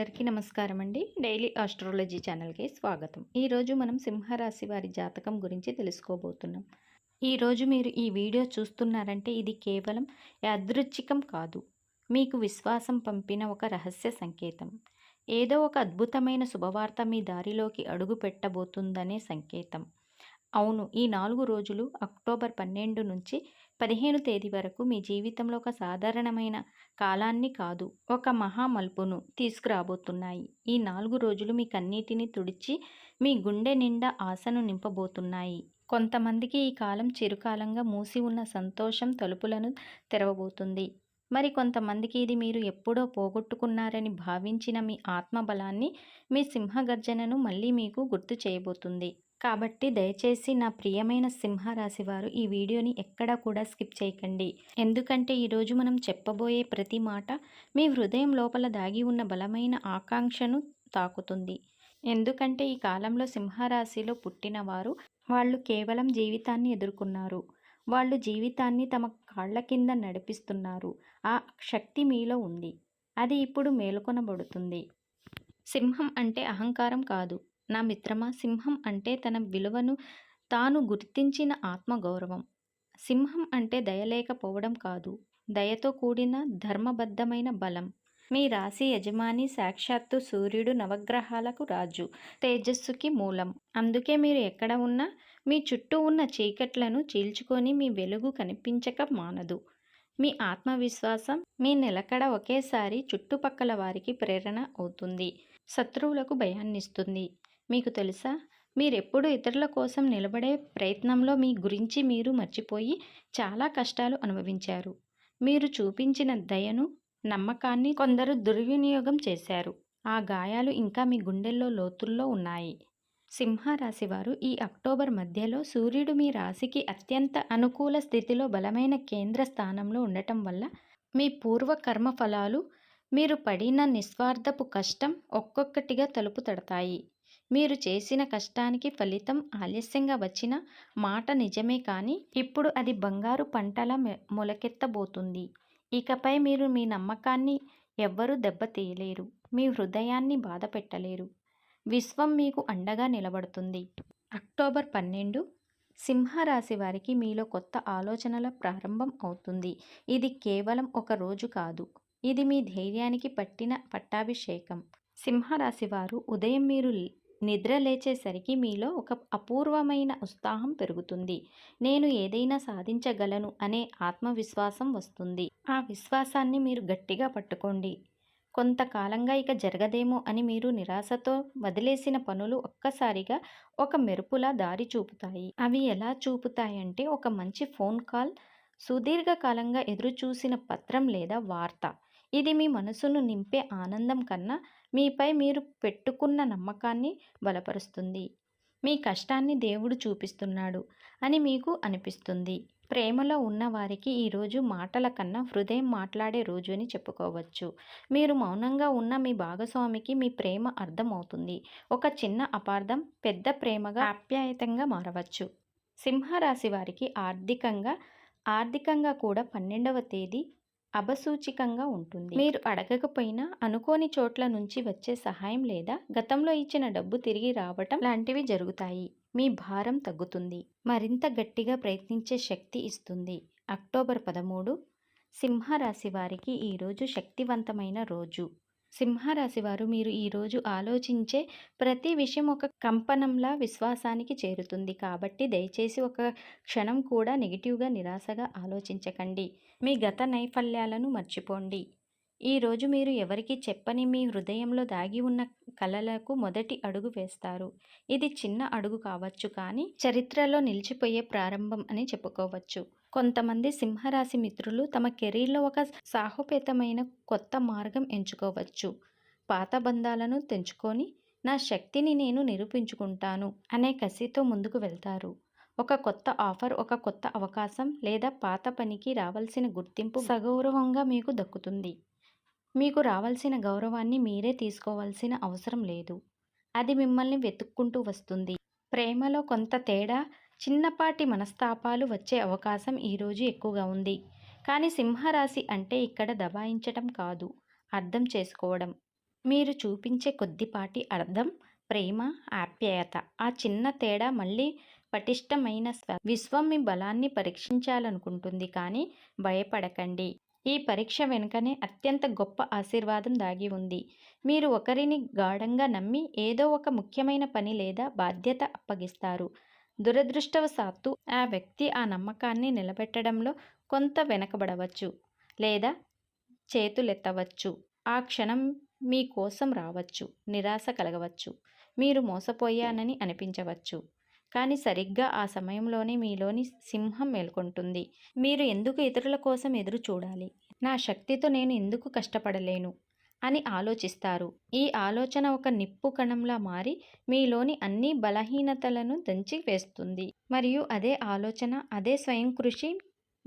అందరికీ నమస్కారం అండి డైలీ ఆస్ట్రాలజీ ఛానల్కి స్వాగతం. ఈరోజు మనం సింహరాశి వారి జాతకం గురించి తెలుసుకోబోతున్నాం. ఈరోజు మీరు ఈ వీడియో చూస్తున్నారంటే ఇది కేవలం యాదృచ్ఛికం కాదు. మీకు విశ్వాసం పంపిన ఒక రహస్య సంకేతం. ఏదో ఒక అద్భుతమైన శుభవార్త మీ దారిలోకి అడుగు పెట్టబోతుందనే సంకేతం. అవును ఈ నాలుగు రోజులు అక్టోబర్ పన్నెండు నుంచి పదిహేను తేదీ వరకు మీ జీవితంలో ఒక సాధారణమైన కాలాన్ని కాదు ఒక మహామల్పును తీసుకురాబోతున్నాయి. ఈ నాలుగు రోజులు మీ కన్నీటిని తుడిచి మీ గుండె నిండా ఆశను నింపబోతున్నాయి. కొంతమందికి ఈ కాలం చిరుకాలంగా మూసి ఉన్న సంతోషం తలుపులను తెరవబోతుంది. మరి కొంతమందికి ఇది మీరు ఎప్పుడో పోగొట్టుకున్నారని భావించిన మీ ఆత్మబలాన్ని మీ సింహగర్జనను మళ్ళీ మీకు గుర్తు చేయబోతుంది. కాబట్టి దయచేసి నా ప్రియమైన సింహరాశి వారు ఈ వీడియోని ఎక్కడా కూడా స్కిప్ చేయకండి. ఎందుకంటే ఈరోజు మనం చెప్పబోయే ప్రతి మాట మీ హృదయం లోపల దాగి ఉన్న బలమైన ఆకాంక్షను తాకుతుంది. ఎందుకంటే ఈ కాలంలో సింహరాశిలో పుట్టినవారు వాళ్ళు కేవలం జీవితాన్ని ఎదుర్కొన్నారు. వాళ్ళు జీవితాన్ని తమ కాళ్ళ కింద నడిపిస్తున్నారు. ఆ శక్తి మీలో ఉంది. అది ఇప్పుడు మేలుకొనబడుతుంది. సింహం అంటే అహంకారం కాదు. నా మిత్రమా సింహం అంటే తన విలువను తాను గుర్తించిన ఆత్మగౌరవం. సింహం అంటే దయలేకపోవడం కాదు దయతో కూడిన ధర్మబద్ధమైన బలం. మీ రాశి యజమాని సాక్షాత్తు సూర్యుడు నవగ్రహాలకు రాజు తేజస్సుకి మూలం. అందుకే మీరు ఎక్కడ ఉన్నా మీ చుట్టూ ఉన్న చీకట్లను చీల్చుకొని మీ వెలుగు కనిపించక మానదు. మీ ఆత్మవిశ్వాసం మీ నిలకడ ఒకేసారి చుట్టుపక్కల వారికి ప్రేరణ అవుతుంది. శత్రువులకు భయాన్నిస్తుంది. మీకు తెలుసా? మీరెప్పుడు ఇతరుల కోసం నిలబడే ప్రయత్నంలో మీ గురించి మీరు మర్చిపోయి చాలా కష్టాలు అనుభవించారు. మీరు చూపించిన దయను నమ్మకాన్ని కొందరు దుర్వినియోగం చేశారు. ఆ గాయాలు ఇంకా మీ గుండెల్లో లోతుల్లో ఉన్నాయి. సింహరాశి వారు ఈ అక్టోబర్ మధ్యలో సూర్యుడు మీ రాశికి అత్యంత అనుకూల స్థితిలో బలమైన కేంద్ర స్థానంలో ఉండటం వల్ల మీ పూర్వ కర్మ ఫలాలు మీరు పడిన నిస్వార్థపు కష్టం ఒక్కొక్కటిగా తలుపు తడతాయి. మీరు చేసిన కష్టానికి ఫలితం ఆలస్యంగా వచ్చిన మాట నిజమే కానీ ఇప్పుడు అది బంగారు పంటల మొలకెత్తబోతుంది. ఇకపై మీరు మీ నమ్మకాన్ని ఎవ్వరూ దెబ్బతీయలేరు మీ హృదయాన్ని బాధ పెట్టలేరు. విశ్వం మీకు అండగా నిలబడుతుంది. అక్టోబర్ పన్నెండు సింహరాశి వారికి మీలో కొత్త ఆలోచనల ప్రారంభం అవుతుంది. ఇది కేవలం ఒక రోజు కాదు. ఇది మీ ధైర్యానికి పట్టిన పట్టాభిషేకం. సింహరాశి వారు ఉదయం మీరు నిద్ర లేచేసరికి మీలో ఒక అపూర్వమైన ఉత్సాహం పెరుగుతుంది. నేను ఏదైనా సాధించగలను అనే ఆత్మవిశ్వాసం వస్తుంది. ఆ విశ్వాసాన్ని మీరు గట్టిగా పట్టుకోండి. కొంతకాలంగా ఇక జరగదేమో అని మీరు నిరాశతో వదిలేసిన పనులు ఒక్కసారిగా ఒక మెరుపులా దారి చూపుతాయి. అవి ఎలా చూపుతాయంటే ఒక మంచి ఫోన్ కాల్ సుదీర్ఘకాలంగా ఎదురుచూసిన పత్రం లేదా వార్త. ఇది మీ మనసును నింపే ఆనందం కన్నా మీపై మీరు పెట్టుకున్న నమ్మకాన్ని బలపరుస్తుంది. మీ కష్టాన్ని దేవుడు చూపిస్తున్నాడు అని మీకు అనిపిస్తుంది. ప్రేమలో ఉన్నవారికి ఈరోజు మాటల కన్నా హృదయం మాట్లాడే రోజు అని చెప్పుకోవచ్చు. మీరు మౌనంగా ఉన్న మీ భాగస్వామికి మీ ప్రేమ అర్థమవుతుంది. ఒక చిన్న అపార్థం పెద్ద ప్రేమగా ఆప్యాయతంగా మారవచ్చు. సింహరాశి వారికి ఆర్థికంగా ఆర్థికంగా కూడా పన్నెండవ తేదీ అభసూచికంగా ఉంటుంది. మీరు అడగకపోయినా అనుకోని చోట్ల నుంచి వచ్చే సహాయం లేదా గతంలో ఇచ్చిన డబ్బు తిరిగి రావటం లాంటివి జరుగుతాయి. మీ భారం తగ్గుతుంది. మరింత గట్టిగా ప్రయత్నించే శక్తి ఇస్తుంది. అక్టోబర్ పదమూడు సింహరాశి వారికి ఈరోజు శక్తివంతమైన రోజు. సింహరాశి వారు మీరు ఈరోజు ఆలోచించే ప్రతి విషయం ఒక కంపనంలా విశ్వాసానికి చేరుతుంది. కాబట్టి దయచేసి ఒక క్షణం కూడా నెగిటివ్గా నిరాశగా ఆలోచించకండి. మీ గత నైఫల్యాలను మర్చిపోండి. ఈరోజు మీరు ఎవరికి చెప్పని మీ హృదయంలో దాగి ఉన్న కలలకు మొదటి అడుగు వేస్తారు. ఇది చిన్న అడుగు కావచ్చు కానీ చరిత్రలో నిలిచిపోయే ప్రారంభం అని చెప్పుకోవచ్చు. కొంతమంది సింహరాశి మిత్రులు తమ కెరీర్లో ఒక సాహోపేతమైన కొత్త మార్గం ఎంచుకోవచ్చు. పాత బంధాలను తెంచుకొని నా శక్తిని నేను నిరూపించుకుంటాను అనే కసితో ముందుకు వెళ్తారు. ఒక కొత్త ఆఫర్ ఒక కొత్త అవకాశం లేదా పాత పనికి రావాల్సిన గుర్తింపు సగౌరవంగా మీకు దక్కుతుంది. మీకు రావాల్సిన గౌరవాన్ని మీరే తీసుకోవాల్సిన అవసరం లేదు. అది మిమ్మల్ని వెతుక్కుంటూ వస్తుంది. ప్రేమలో కొంత తేడా చిన్నపాటి మనస్తాపాలు వచ్చే అవకాశం ఈరోజు ఎక్కువగా ఉంది. కానీ సింహరాశి అంటే ఇక్కడ దబాయించటం కాదు. అర్థం చేసుకోవడం. మీరు చూపించే కొద్దిపాటి అర్థం ప్రేమ ఆప్యాయత. ఆ చిన్న తేడా మళ్ళీ పటిష్టమైన విశ్వం మీ బలాన్ని పరీక్షించాలనుకుంటుంది కానీ భయపడకండి. ఈ పరీక్ష వెనుకనే అత్యంత గొప్ప ఆశీర్వాదం దాగి ఉంది. మీరు ఒకరిని గాఢంగా నమ్మి ఏదో ఒక ముఖ్యమైన పని లేదా బాధ్యత అప్పగిస్తారు. దురదృష్టవశాత్తు ఆ వ్యక్తి ఆ నమ్మకాన్ని నిలబెట్టడంలో కొంత వెనకబడవచ్చు లేదా చేతులెత్తవచ్చు. ఆ క్షణం మీ కోసం రావచ్చు నిరాశ కలగవచ్చు మీరు మోసపోయానని అనిపించవచ్చు. కానీ సరిగ్గా ఆ సమయంలోనే మీలోని సింహం మేల్కొంటుంది. మీరు ఎందుకు ఇతరుల కోసం ఎదురు చూడాలి నా శక్తితో నేను ఎందుకు కష్టపడలేను? అని ఆలోచిస్తారు. ఈ ఆలోచన ఒక నిప్పు కణంలా మారి మీలోని అన్ని బలహీనతలను దంచి వేస్తుంది. మరియు అదే ఆలోచన అదే స్వయం కృషి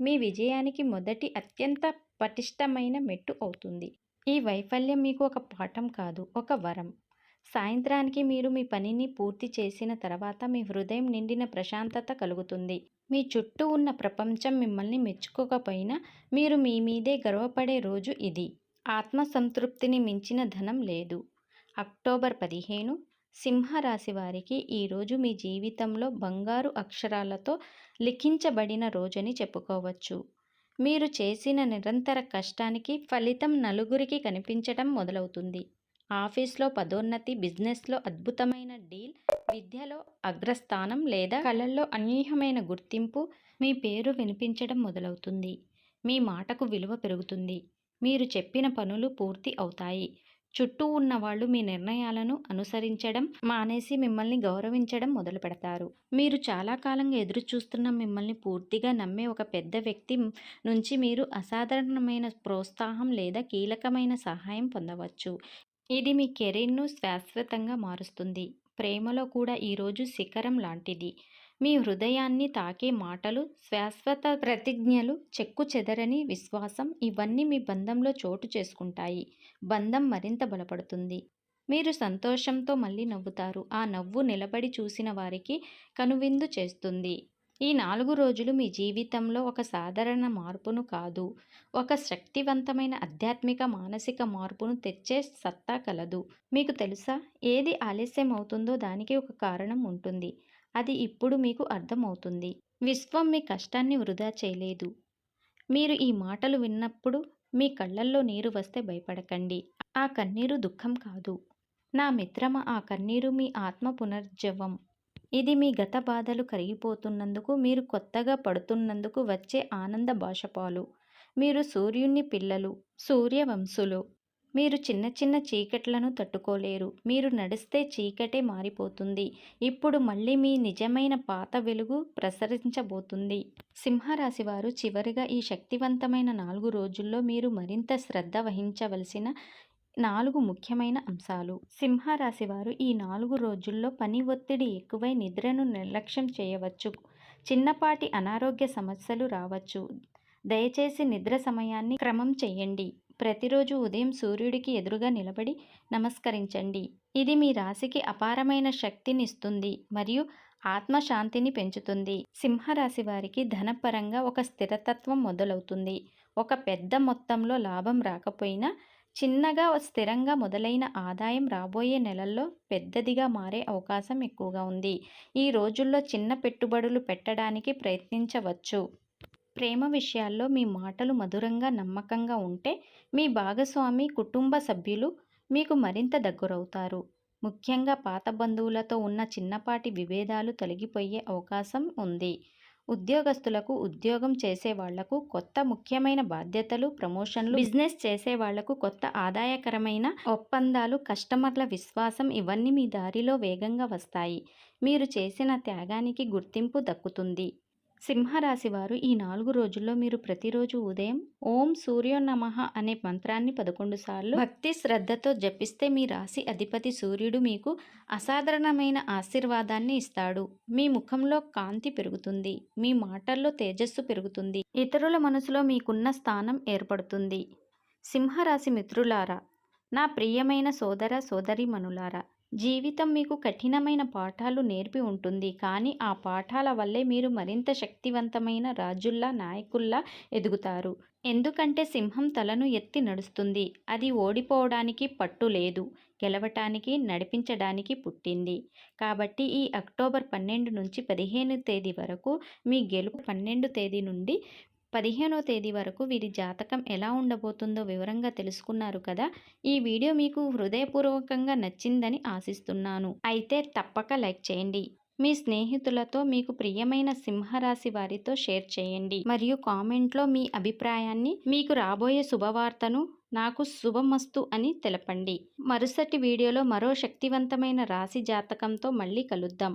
మీ విజయానికి మొదటి అత్యంత పటిష్టమైన మెట్టు అవుతుంది. ఈ వైఫల్యం మీకు ఒక పాఠం కాదు ఒక వరం. సాయంత్రానికి మీరు మీ పనిని పూర్తి చేసిన తర్వాత మీ హృదయం నిండిన ప్రశాంతత కలుగుతుంది. మీ చుట్టూ ఉన్న ప్రపంచం మిమ్మల్ని మెచ్చుకోకపోయినా మీరు మీ మీదే గర్వపడే రోజు ఇది. ఆత్మసంతృప్తిని మించిన ధనం లేదు. అక్టోబర్ పదిహేను సింహరాశి వారికి ఈరోజు మీ జీవితంలో బంగారు అక్షరాలతో లిఖించబడిన రోజని చెప్పుకోవచ్చు. మీరు చేసిన నిరంతర కష్టానికి ఫలితం నలుగురికి కనిపించటం మొదలవుతుంది. ఆఫీస్లో పదోన్నతి బిజినెస్లో అద్భుతమైన డీల్ విద్యలో అగ్రస్థానం లేదా కళల్లో అనూహ్యమైన గుర్తింపు మీ పేరు వినిపించడం మొదలవుతుంది. మీ మాటకు విలువ పెరుగుతుంది. మీరు చెప్పిన పనులు పూర్తి అవుతాయి. చుట్టూ ఉన్న వాళ్ళు మీ నిర్ణయాలను అనుసరించడం మానేసి మిమ్మల్ని గౌరవించడం మొదలు పెడతారు. మీరు చాలా కాలంగా ఎదురు చూస్తున్న మిమ్మల్ని పూర్తిగా నమ్మే ఒక పెద్ద వ్యక్తి నుంచి మీరు అసాధారణమైన ప్రోత్సాహం లేదా కీలకమైన సహాయం పొందవచ్చు. ఇది మీ కెరీర్ను శాశ్వతంగా మారుస్తుంది. ప్రేమలో కూడా ఈరోజు శిఖరం లాంటిది. మీ హృదయాన్ని తాకే మాటలు శాశ్వత ప్రతిజ్ఞలు చెక్కు చెదరని విశ్వాసం ఇవన్నీ మీ బంధంలో చోటు చేసుకుంటాయి. బంధం మరింత బలపడుతుంది. మీరు సంతోషంతో మళ్ళీ నవ్వుతారు. ఆ నవ్వు నిలబడి చూసిన వారికి కనువిందు చేస్తుంది. ఈ నాలుగు రోజులు మీ జీవితంలో ఒక సాధారణ మార్పును కాదు. ఒక శక్తివంతమైన ఆధ్యాత్మిక మానసిక మార్పును తెచ్చే సత్తా కలదు. మీకు తెలుసా? ఏది ఆలస్యం అవుతుందో దానికి ఒక కారణం ఉంటుంది. అది ఇప్పుడు మీకు అర్థమవుతుంది. విశ్వం మీ కష్టాన్ని వృధా చేయలేదు. మీరు ఈ మాటలు విన్నప్పుడు మీ కళ్ళల్లో నీరు వస్తే భయపడకండి. ఆ కన్నీరు దుఃఖం కాదు. నా మిత్రమ ఆ కన్నీరు మీ ఆత్మ పునర్జవం. ఇది మీ గత బాధలు కరిగిపోతున్నందుకు మీరు కొత్తగా పడుతున్నందుకు వచ్చే ఆనంద భాషపాలు మీరు సూర్యుని పిల్లలు సూర్యవంశులు. మీరు చిన్న చిన్న చీకట్లను తట్టుకోలేరు. మీరు నడిస్తే చీకటే మారిపోతుంది. ఇప్పుడు మళ్ళీ మీ నిజమైన పాత వెలుగు ప్రసరించబోతుంది. సింహరాశి వారు చివరిగా ఈ శక్తివంతమైన నాలుగు రోజుల్లో మీరు మరింత శ్రద్ధ వహించవలసిన నాలుగు ముఖ్యమైన అంశాలు. సింహరాశి వారు ఈ నాలుగు రోజుల్లో పని ఒత్తిడి ఎక్కువై నిద్రను నిర్లక్ష్యం చేయవచ్చు. చిన్నపాటి అనారోగ్య సమస్యలు రావచ్చు. దయచేసి నిద్ర సమయాన్ని క్రమం చేయండి. ప్రతిరోజు ఉదయం సూర్యుడికి ఎదురుగా నిలబడి నమస్కరించండి. ఇది మీ రాశికి అపారమైన శక్తినిస్తుంది మరియు ఆత్మశాంతిని పెంచుతుంది. సింహరాశి వారికి ధనపరంగా ఒక స్థిరతత్వం మొదలవుతుంది. ఒక పెద్ద మొత్తంలో లాభం రాకపోయినా చిన్నగా స్థిరంగా మొదలైన ఆదాయం రాబోయే నెలల్లో పెద్దదిగా మారే అవకాశం ఎక్కువగా ఉంది. ఈ రోజుల్లో చిన్న పెట్టుబడులు పెట్టడానికి ప్రయత్నించవచ్చు. ప్రేమ విషయాల్లో మీ మాటలు మధురంగా నమ్మకంగా ఉంటే మీ భాగస్వామి కుటుంబ సభ్యులు మీకు మరింత దగ్గరవుతారు. ముఖ్యంగా పాత బంధువులతో ఉన్న చిన్నపాటి విభేదాలు తొలగిపోయే అవకాశం ఉంది. ఉద్యోగస్తులకు ఉద్యోగం చేసే వాళ్ళకు కొత్త ముఖ్యమైన బాధ్యతలు ప్రమోషన్లు బిజినెస్ చేసే వాళ్ళకు కొత్త ఆదాయకరమైన ఒప్పందాలు కస్టమర్ల విశ్వాసం ఇవన్నీ మీ దారిలో వేగంగా వస్తాయి. మీరు చేసిన త్యాగానికి గుర్తింపు దక్కుతుంది. సింహరాశి వారు ఈ నాలుగు రోజుల్లో మీరు ప్రతిరోజు ఉదయం ఓం సూర్యో నమః అనే మంత్రాన్ని పదకొండు సార్లు భక్తి శ్రద్ధతో జపిస్తే మీ రాశి అధిపతి సూర్యుడు మీకు అసాధారణమైన ఆశీర్వాదాన్ని ఇస్తాడు. మీ ముఖంలో కాంతి పెరుగుతుంది. మీ మాటల్లో తేజస్సు పెరుగుతుంది. ఇతరుల మనసులో మీకున్న స్థానం ఏర్పడుతుంది. సింహరాశి మిత్రులారా నా ప్రియమైన సోదర సోదరిమణులారా జీవితం మీకు కఠినమైన పాఠాలు నేర్పి ఉంటుంది. కానీ ఆ పాఠాల వల్లే మీరు మరింత శక్తివంతమైన రాజుల్లా నాయకుల్లా ఎదుగుతారు. ఎందుకంటే సింహం తలను ఎత్తి నడుస్తుంది. అది ఓడిపోవడానికి పట్టు లేదు. గెలవటానికి నడిపించడానికి పుట్టింది. కాబట్టి ఈ అక్టోబర్ పన్నెండు నుంచి పదిహేను తేదీ వరకు మీ గెలుపు పన్నెండు తేదీ నుండి పదిహేనో తేదీ వరకు వీరి జాతకం ఎలా ఉండబోతుందో వివరంగా తెలుసుకున్నారు కదా. ఈ వీడియో మీకు హృదయపూర్వకంగా నచ్చిందని ఆశిస్తున్నాను. అయితే తప్పక లైక్ చేయండి. మీ స్నేహితులతో మీకు ప్రియమైన సింహరాశి వారితో షేర్ చేయండి. మరియు కామెంట్లో మీ అభిప్రాయాన్ని మీకు రాబోయే శుభవార్తను నాకు శుభమస్తు అని తెలపండి. మరుసటి వీడియోలో మరో శక్తివంతమైన రాశి జాతకంతో మళ్ళీ కలుద్దాం.